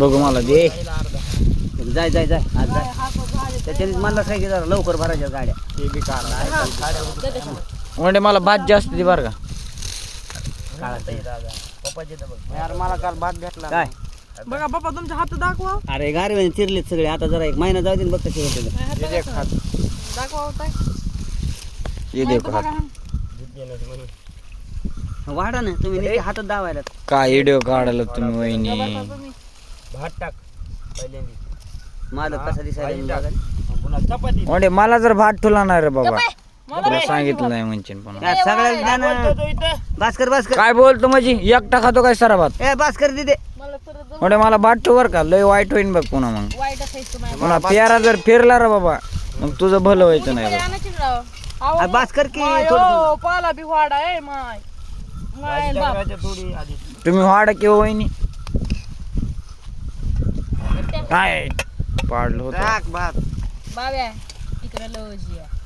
बघू मला दे. जाय जाय जाय. आज जाय. त्याच्यानेच म्हणलं काय की जरा लवकर भरायच्या गाड्या. ते बी म्हणजे मला भात जास्त दे बरं का. यार मला काल भात भेटला. काय? बघा बाप्पा तुमच्या हात दाखवा. अरे गारवे चिरलेत सगळे. आता जरा एक महिना जाऊ दे बघ कसे होते हे. दाखवा. होताय ये देखो हात वाढा ना तुम्ही हातात दावायला काय? व्हिडिओ काढायला तुम्ही वहिनी. भात टाक. पहिल्यांदा. मालक कसा दिसायला भाजी मी टाक. बघायला. पुन्हा चपाती. म्हणजे मला जर भात ठुला नाही रे बाबा. तुला सांगितलं नाही म्हणशील पण ना. बोलतो तो इथं? भास्कर भास्कर. काय बोलतो म्हणजे? एकटा खातो काय सारा भात? ए भास्कर दिदे मला तर म्हणजे मला भात ठेव बरं का. लय वाईट होईन बघ पुन्हा मग. वाईट असायचं माझ्या. पुन्हा पेरा जर फिरला रे बाबा मग तुझं भलं व्हायचं नाही बघ. आणायची राव? अरे भास्कर की माय थोडं ओ, पाला बी वाडा आहे माय. माय भाजी बाप टाकायच्या थोडी आधी. तुम्ही वाड किंवा वहिनी. काय पाडलं होतं. टाक भात. बाब्या इकडे लवजी